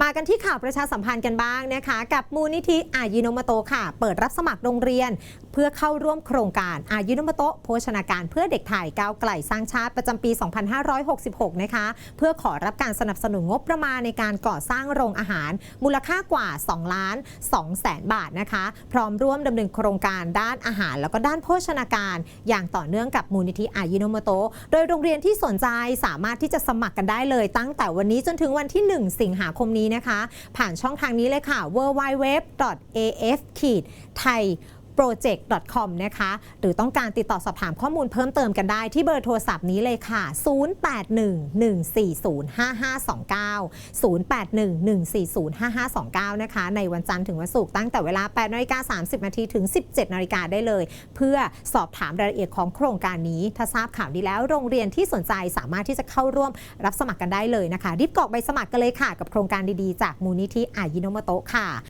มากันที่ข่าวประชาสัมพันธ์กันบ้างนะคะ กับมูลนิธิอายิโนมโตค่ะ เปิดรับสมัครโรงเรียน เพื่อเข้าร่วมโครงการอายิโนมโตโภชนาการเพื่อเด็กไทยก้าวไกลสร้างชาติประจำปี 2566 นะคะ เพื่อขอรับการสนับสนุนงบประมาณในการก่อสร้างโรงอาหาร มูลค่ากว่า 2 ล้าน2แสนบาทนะคะ พร้อมร่วมดำเนินโครงการด้านอาหาร แล้วก็ด้านโภชนาการ อย่างต่อเนื่องกับมูลนิธิอายิโนมโตโดยโรงเรียนที่สนใจสามารถที่จะสมัครกันได้เลย ตั้งแต่วันนี้จนถึงวันที่ 1 สิงหาคมนี้นะคะ ผ่านช่องทางนี้เลยค่ะ www.af-thai project.com นะคะ หรือต้องการติดต่อสอบถามข้อมูลเพิ่มเติมกันได้ที่เบอร์โทรศัพท์นี้เลยค่ะ 0811405529 0811405529 นะคะ ในวันจันทร์ถึงวันศุกร์ตั้งแต่เวลา8นาฬิกา30 นาทีถึง 17 นาฬิกาได้เลย เพื่อสอบถามรายละเอียดของโครงการนี้ ถ้าทราบข่าวนี้แล้วโรงเรียนที่สนใจสามารถที่จะเข้าร่วมรับสมัครกันได้เลยนะคะ รีบกรอกใบสมัครกันเลยค่ะ กับโครงการดีๆ จากมูลนิธิอายิโนโมโตะค่ะ